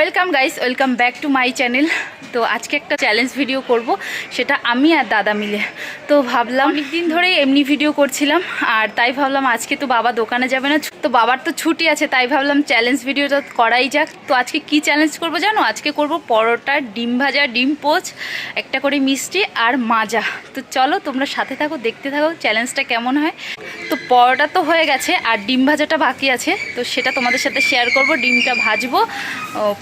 Welcome guys, welcome back to my channel. তো আজকে একটা চ্যালেঞ্জ ভিডিও করব, সেটা আমি আর দাদা মিলে। তো ভাবলাম অনেক দিন ধরেই এমনি ভিডিও করছিলাম, আর তাই ভাবলাম আজকে তো বাবা দোকানে যাবে না, তো বাবার তো ছুটি আছে, তাই ভাবলাম চ্যালেঞ্জ ভিডিওটা করাই যাক। তো আজকে কি চ্যালেঞ্জ করব জানো? আজকে করব পরোটা, ডিম ভাজা, ডিম পোচ, একটা করে মিষ্টি আর মাজা। তো চলো তোমরা সাথে থাকো, দেখতে থাকো চ্যালেঞ্জটা কেমন হয়। তো পরোটা তো হয়ে গেছে, আর ডিম ভাজাটা বাকি আছে, তো সেটা তোমাদের সাথে শেয়ার করব, ডিমটা ভাজবো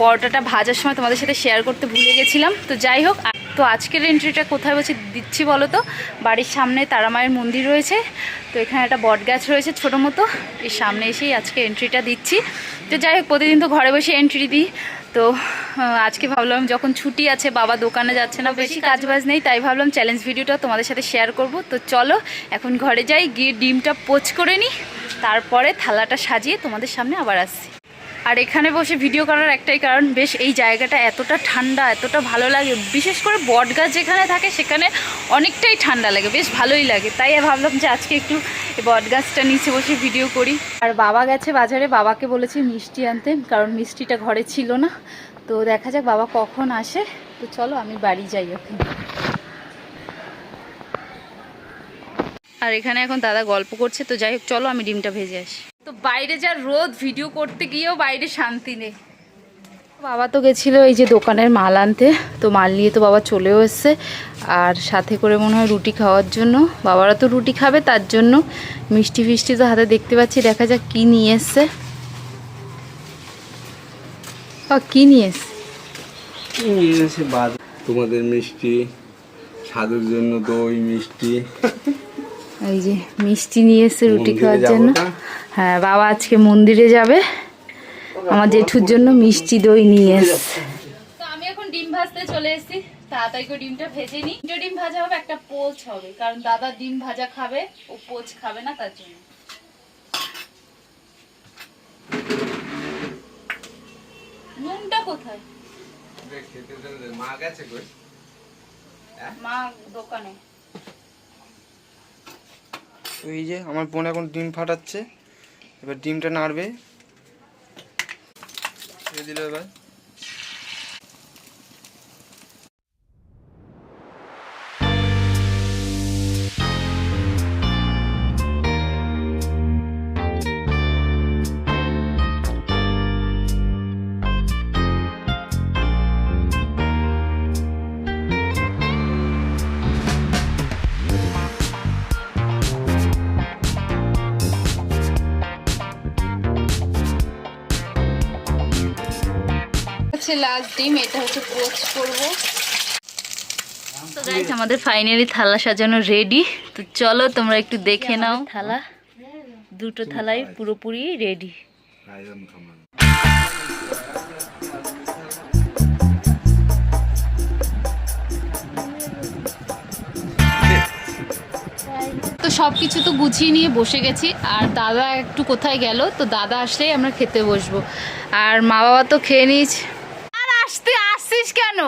পরোটাটা ভাজার সময় তোমাদের সাথে শেয়ার করতে ভুলে গেছিলাম। তো যাই হোক তো আজকের এন্ট্রিটা কোথায় বসে দিচ্ছি বলো তো? বাড়ির সামনে তারামায়ের মন্দির রয়েছে। তো এখানে একটা বট গাছ রয়েছে ছোটো মতো। এই সামনে এসেই আজকে এন্ট্রিটা দিচ্ছি। তো যাই হোক প্রতিদিন তো ঘরে বসে এন্ট্রি দিই। তো আজকে ভাবলাম যখন ছুটি আছে বাবা দোকানে যাচ্ছে না বেশি কাজ বাজ নেই তাই ভাবলাম চ্যালেঞ্জ ভিডিওটা তোমাদের সাথে শেয়ার করব। তো চলো এখন ঘরে যাই গিয়ে ডিমটা পোচ করে নিই। তারপরে থালাটা সাজিয়ে তোমাদের সামনে আবার আসছি। আর এখানে বসে ভিডিও করার একটাই কারণ, বেশ এই জায়গাটা এতটা ঠান্ডা, এতটা ভালো লাগে। বিশেষ করে বট গাছ যেখানে থাকে, সেখানে অনেকটাই ঠান্ডা লাগে, বেশ ভালোই লাগে। তাই ভাবলাম যে আজকে একটু বট গাছটা নিচে বসে ভিডিও করি। আর বাবা গেছে বাজারে, বাবাকে বলেছি মিষ্টি আনতে, কারণ মিষ্টিটা ঘরে ছিল না। তো দেখা যাক বাবা কখন আসে। তো চলো, আমি বাড়ি যাই ওখানে আর এখানে এখন দাদা গল্প করছে, তো যাই হোক, চলো, আমি ডিমটা ভেজে আসি। তো বাইরে যা রোদ ভিডিও করতে গিয়েও বাইরে শান্তি নেই। বাবা তো গেছিল এই যে দোকানের মাল আনতে তো মাল নিয়ে তো বাবা চলেও এসছে। আর সাথে করে মনে হয় রুটি খাওয়ার জন্য। বাবারা তো রুটি খাবে তার জন্য মিষ্টি ফিষ্টি তো হাতে দেখতে পাচ্ছি। দেখা যাক কি নিয়ে এসছে। কি নিয়ে এসছে? তোমাদের মিষ্টি সাধুর জন্য দই মিষ্টি। এই যে মিষ্টি নিয়ে এসছে রুটি খাওয়ার জন্য? হ্যাঁ বাবা আজকে মন্দিরে যাবে। আমার জেঠুর জন্য মিষ্টি দই নিয়ে এসছে। তো আমি এখন ডিম ভাজতে চলে এসেছি। তাড়াতাড়ি করে ডিমটা ভেজে নিই। দুটো ডিম ভাজা হবে একটা পোচ হবে কারণ দাদা ডিম ভাজা খাবে ও পোচ খাবে না তার জন্য। নুনটা কোথায়? মা গেছে কই মা দোকানে। এই যে আমার বোন এখন ডিম ফাটাচ্ছে। এবার ডিমটা নাড়বে। দিল এবার। হচ্ছে লাস্ট ডিম এটা হচ্ছে পোচ করব। তো গাইস আমাদের ফাইনালি থালা সাজানো রেডি তো চলো তোমরা একটু দেখে নাও। থালা দুটো থালাই পুরোপুরি রেডি তো সব কিছু তো গুছিয়ে নিয়ে বসে গেছি। আর দাদা একটু কোথায় গেল? তো দাদা আসলেই আমরা খেতে বসবো। আর মা বাবা তো খেয়ে আর আসছিস কেন?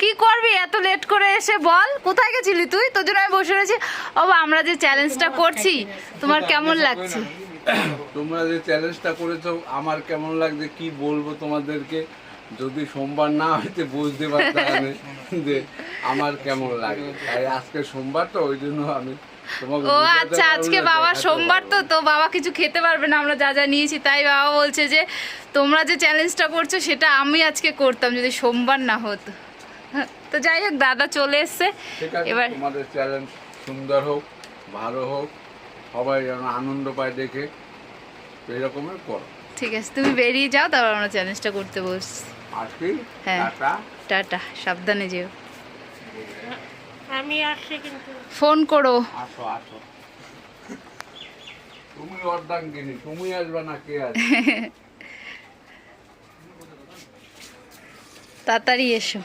কি করবি? এত লেট করে এসে বল। কোথায় গেছিলি তুই? তোর জন্য আমি বসে রয়েছি। ও আমরা যে চ্যালেঞ্জটা করছি, তোমার কেমন লাগছে? তোমরা যে চ্যালেঞ্জটা করেছ, আমার কেমন লাগছে? কি বলব তোমাদেরকে? যদি সোমবার না হইতে বুঝতে পারতাম যে আমার কেমন লাগে আজকে সোমবার তো, ওই জন্য আমি ও আচ্ছা আজকে বাবা সোমবার তো তো বাবা কিছু খেতে পারবে না আমরা যা যা নিয়েছি তাই বাবা বলছে যে তোমরা যে চ্যালেঞ্জটা করছ সেটা আমি আজকে করতাম যদি সোমবার না হতো। তো যাই হোক দাদা চলে এসছে। এবার তোমাদের চ্যালেঞ্জ সুন্দর হোক ভালো হোক সবাই যেন আনন্দ পায় দেখে এরকমের করো। ঠিক আছে তুমি বেরিয়ে যাও তারপর আমরা চ্যালেঞ্জটা করতে বসছি। হ্যাঁ। টাটা। টাটা সাবধানে যেও। আমি আসছি কিন্তু। ফোন করো। আসো আসো। তুমি অর্ধাঙ্গিনী তুমি আসবে না কে আসবে? তাড়াতাড়ি এসো।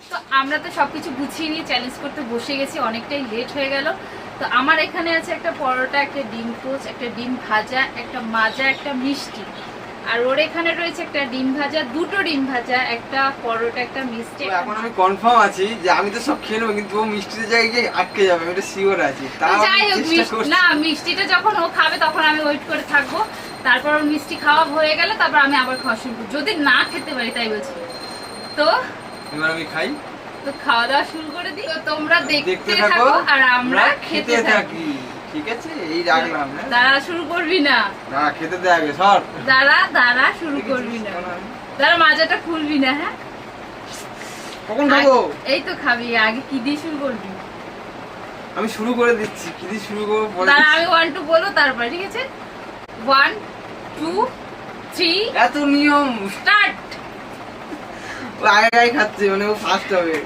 তো আমরা তো সবকিছু গুছিয়ে নিয়ে চ্যালেঞ্জ করতে বসে গেছি অনেকটাই লেট হয়ে গেল। তো আমার এখানে আছে একটা পরোটা একটা ডিম পোচ একটা ডিম ভাজা একটা মাজা একটা মিষ্টি। আর ওর এখানে রয়েছে একটা ডিম ভাজা দুটো ডিম ভাজা একটা পরোটা একটা মিষ্টি। এখন আমি কনফার্ম আছি যে আমি তো সব খেয়ে নেব কিন্তু ও মিষ্টিতে জায়গায় গিয়ে আটকে যাবে আমি এটা শিওর আছি। যাই হোক না মিষ্টিটা যখন ও খাবে তখন আমি ওয়েট করে থাকব। তারপর ওর মিষ্টি খাওয়া হয়ে গেলে তারপর আমি আবার খাওয়া শুরু যদি না খেতে পারি তাই বলছি। তো এবার আমি খাই। তো খাওয়া দাওয়া শুরু করে দিই। তো তোমরা দেখতে থাকো আর আমরা খেতে থাকি। ঠিক আছে? এই রাখলাম হ্যাঁ? দাঁড়া শুরু করবি না? না খেতে দে আগে সর। দাঁড়া দাঁড়া শুরু করবি না। দাঁড়া মাজাটা খুলবি না হ্যাঁ? কখন খাব? এই তো খাবি আগে কি দিয়ে শুরু করবি? আমি শুরু করে দিচ্ছি কি দিয়ে শুরু করব বলে দাঁড়া আমি ওয়ান টু বলব তারপরে ঠিক আছে? ওয়ান টু থ্রি এত নিয়ম। স্টার্ট আগে আগে খাচ্ছে মানে ও ফার্স্ট হবে।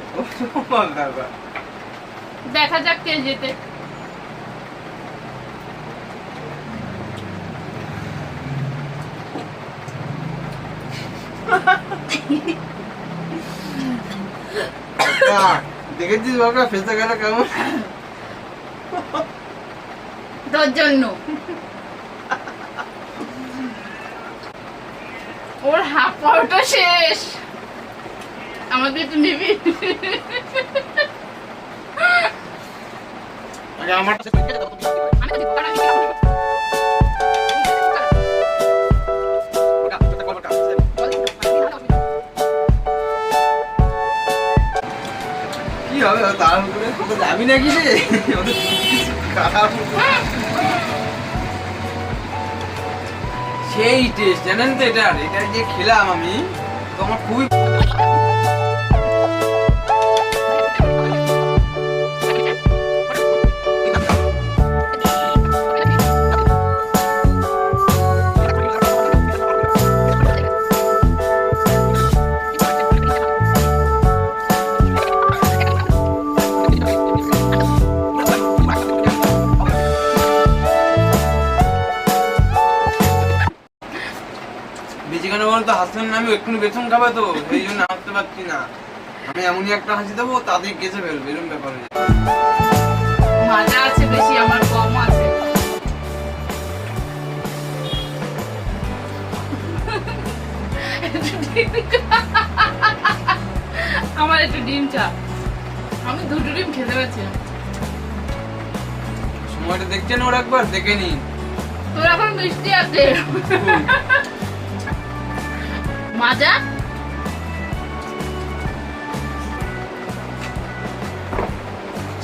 দেখা যাক কে যেতে দেখেছিস বাবা ফেসে গেল কেমন? তোর জন্য। ওর হাফ পাউটা শেষ। আমাদের একটু নিবি। আমার হবে তার উপরে যাবি নাকি রে? খারাপ। সেই টেস্ট জানেন তো এটা এটা যে খেলাম আমি, তো আমার খুবই কেন আমি একটু বেতন খাবে তো সেই জন্য হাসতে পারছি না। আমি এমনই একটা হাসি দেবো তাদের গেছে ফেলবে এরকম ব্যাপার হয়ে যায়। আছে বেশি আমার কম আছে। আমার একটু ডিম চা। আমি দুটো ডিম খেতে পারছি না। সময়টা দেখছেন ওর একবার দেখে নিন। তোর এখন মিষ্টি আছে। মাজা?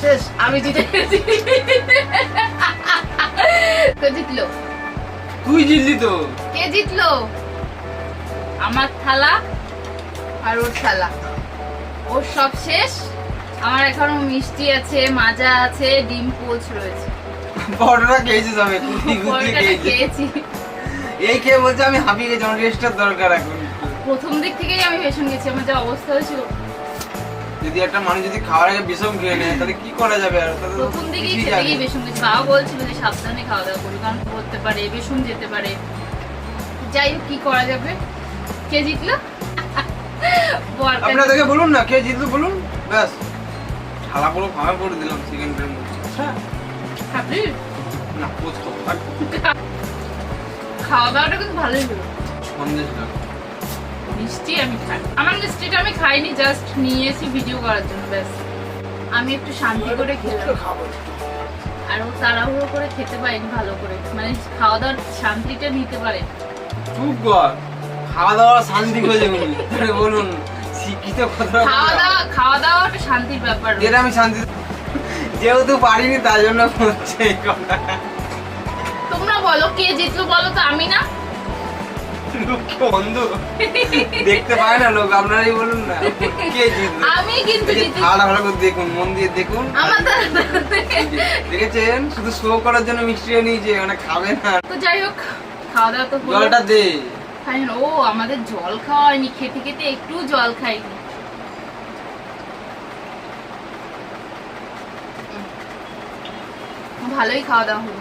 শেষ। আমি জিতে গেছি। কে জিতলো? তুই জিতলি তো। কে জিতলো? আমার থালা আর ওর থালা। ওর সব শেষ। আমার এখনও মিষ্টি আছে মাজা আছে ডিম পোচ রয়েছে। বড়টা খেয়েছিস আমি কুটি কুটি খেয়েছি এই খেয়ে বলছে আমি হাঁপিয়ে গেছি আমার রেস্টের দরকার এখন। প্রথম দিক থেকেই আমি ভীষণ গেছি আমার যা অবস্থা হয়েছিল যদি একটা মানুষ যদি খাওয়ার আগে বিষম খেয়ে নেয় তাহলে কি করা যাবে আর? প্রথম দিকেই যাবে গিয়ে গেছি। বাবা বলছিল যে সাবধানে খাওয়া দাওয়া করি কারণ করতে পারে বেসন যেতে পারে। যাই হোক কি করা যাবে? কে জিতলো? আপনাদেরকে বলুন না কে জিতলো বলুন? ব্যাস। থালা পুরো ফাঁকা করে দিলাম সেকেন্ডের মধ্যে খাবি? না পোস্ট খাওয়া দাওয়াটা কিন্তু ভালোই হলো। সন্দেশটা মিষ্টি আমি খাই। আমার মিষ্টিটা আমি খাইনি জাস্ট নিয়েছি ভিডিও করার জন্য ব্যাস। আমি একটু শান্তি করে খেলাম। আর ও তাড়াহুড়ো করে খেতে পারেনি ভালো করে। মানে খাওয়া দাওয়ার শান্তিটা নিতে পারে কর খাওয়া দাওয়া শান্তি আরে বলুন শিক্ষিত কথা খাওয়া দাওয়া খাওয়া দাওয়া একটা শান্তির ব্যাপার। যেটা আমি শান্তি যেহেতু পারিনি তার জন্য হচ্ছে তোমরা বলো কে জিতলো বলো তো আমি না? লোককে অন্ধ দেখতে পায় না লোক আপনারাই বলুন না। কে জিতলো আমি কিন্তু এই যে জিতে থালা ভালো করে দেখুন মন দিয়ে দেখুন। দেখেছেন? শুধু শো করার জন্য মিষ্টিও নিয়েছে মানে খাবে না। তো যাই হোক খাওয়া দাওয়া তো জলটা দে। ও আমাদের জল খাওয়া হয়নি খেতে খেতে একটু জল খাইনি। ভালোই খাওয়া দাওয়া হলো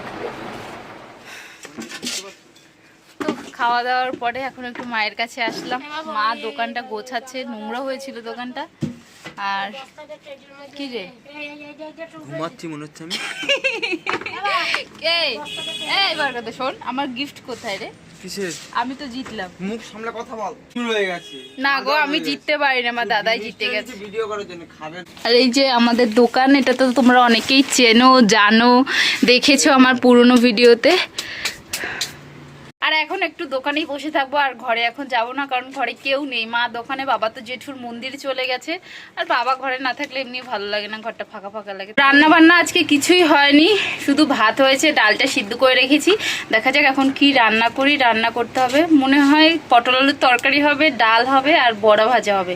তো খাওয়া দাওয়ার পরে এখন একটু মায়ের কাছে আসলাম। মা দোকানটা গোছাচ্ছে নোংরা হয়েছিল দোকানটা। আর কি রে? ঘুমাচ্ছি মনে হচ্ছে আমি। এই এই বার কথা শোন আমার গিফট কোথায় রে? কিসের? আমি তো জিতলাম। মুখ সামলে কথা বল। শুরু হয়ে গেছে। না গো আমি জিততে পারিনি আমার দাদাই জিতে গেছে। ভিডিও করার জন্য খাবে। আর এই যে আমাদের দোকান এটা তো তোমরা অনেকেই চেনো জানো দেখেছ আমার পুরনো ভিডিওতে আর এখন একটু দোকানেই বসে থাকব, আর ঘরে এখন যাব না, কারণ ঘরে কেউ নেই। মা দোকানে, বাবা তো জেঠুর মন্দিরে চলে গেছে। আর বাবা ঘরে না থাকলে এমনি ভালো লাগে না, ঘরটা ফাঁকা ফাঁকা লাগে। রান্না বান্না আজকে কিছুই হয়নি, শুধু ভাত হয়েছে, ডালটা সিদ্ধ করে রেখেছি। দেখা যাক এখন কি রান্না করি, রান্না করতে হবে। মনে হয় পটল আলুর তরকারি হবে, ডাল হবে, আর বড়া ভাজা হবে।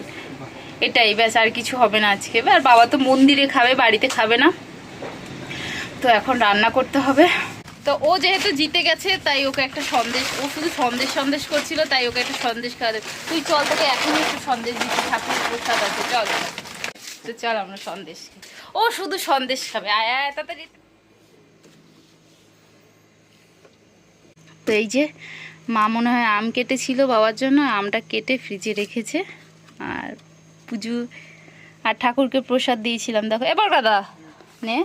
এটাই, ব্যাস, আর কিছু হবে না আজকে। আর বাবা তো মন্দিরে খাবে, বাড়িতে খাবে না। তো এখন রান্না করতে হবে। তো ও যেহেতু জিতে গেছে, তাই ওকে একটা সন্দেশ, ও শুধু সন্দেশ সন্দেশ করছিল, তাই ওকে একটা সন্দেশ খাওয়াতে, তুই চল তোকে এখনই একটু সন্দেশ দিচ্ছি, ঠাকুরের প্রসাদ আছে, চল। তো চল আমরা সন্দেশ ও শুধু সন্দেশ খাবে, আয় আয়, তাড়াতাড়ি। তো এই যে, মা মনে হয় আম কেটেছিল বাবার জন্য, আমটা কেটে ফ্রিজে রেখেছে। আর পুজো, আর ঠাকুরকে প্রসাদ দিয়েছিলাম, দেখো, এবার দাদা নে।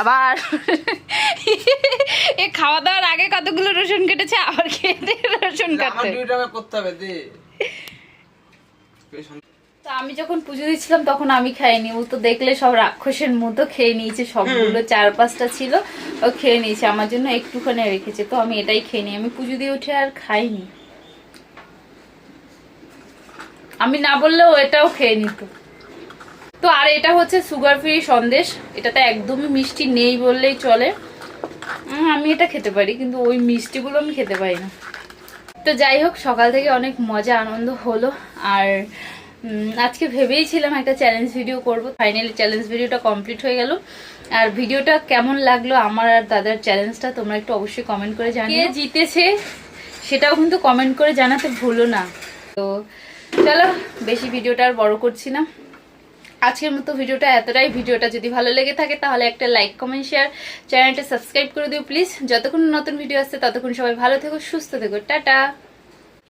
আবার এ খাওয়া দাওয়ার আগে কতগুলো রসুন কেটেছে? আবার খেয়ে রসুন কাটতে। করতে হবে দে। তো আমি যখন পুজো দিচ্ছিলাম তখন আমি খাইনি। ও তো দেখলে সব রাক্ষসের মতো খেয়ে নিয়েছে সবগুলো চার পাঁচটা ছিল ও খেয়ে নিয়েছে। আমার জন্য একটুখানি রেখেছে তো আমি এটাই খেয়ে নিই। আমি পুজো দিয়ে উঠে আর খাইনি। আমি না বললেও এটাও খেয়ে নিত। তো আর এটা হচ্ছে সুগার ফ্রি সন্দেশ। এটাতে একদমই মিষ্টি নেই বললেই চলে। আমি এটা খেতে পারি কিন্তু ওই মিষ্টিগুলো আমি খেতে পারি না। তো যাই হোক সকাল থেকে অনেক মজা আনন্দ হলো। আর আজকে ভেবেইছিলাম একটা চ্যালেঞ্জ ভিডিও করব। ফাইনালি চ্যালেঞ্জ ভিডিওটা কমপ্লিট হয়ে গেল। আর ভিডিওটা কেমন লাগল আমার আর দাদার চ্যালেঞ্জটা তোমরা একটু অবশ্যই কমেন্ট করে জানিয়ে জিতেছে সেটাও কিন্তু কমেন্ট করে জানাতে ভুলো না। তো চলো বেশি ভিডিওটা আর বড় করছি না। আজকের মতো ভিডিওটা এতটাই। ভিডিওটা যদি ভালো লেগে থাকে, তাহলে একটা লাইক কমেন্ট শেয়ার চ্যানেলটা সাবস্ক্রাইব করে দিও প্লিজ যতক্ষণ নতুন ভিডিও আসছে, ততক্ষণ সবাই ভালো থেকো, সুস্থ থেকো। টাটা!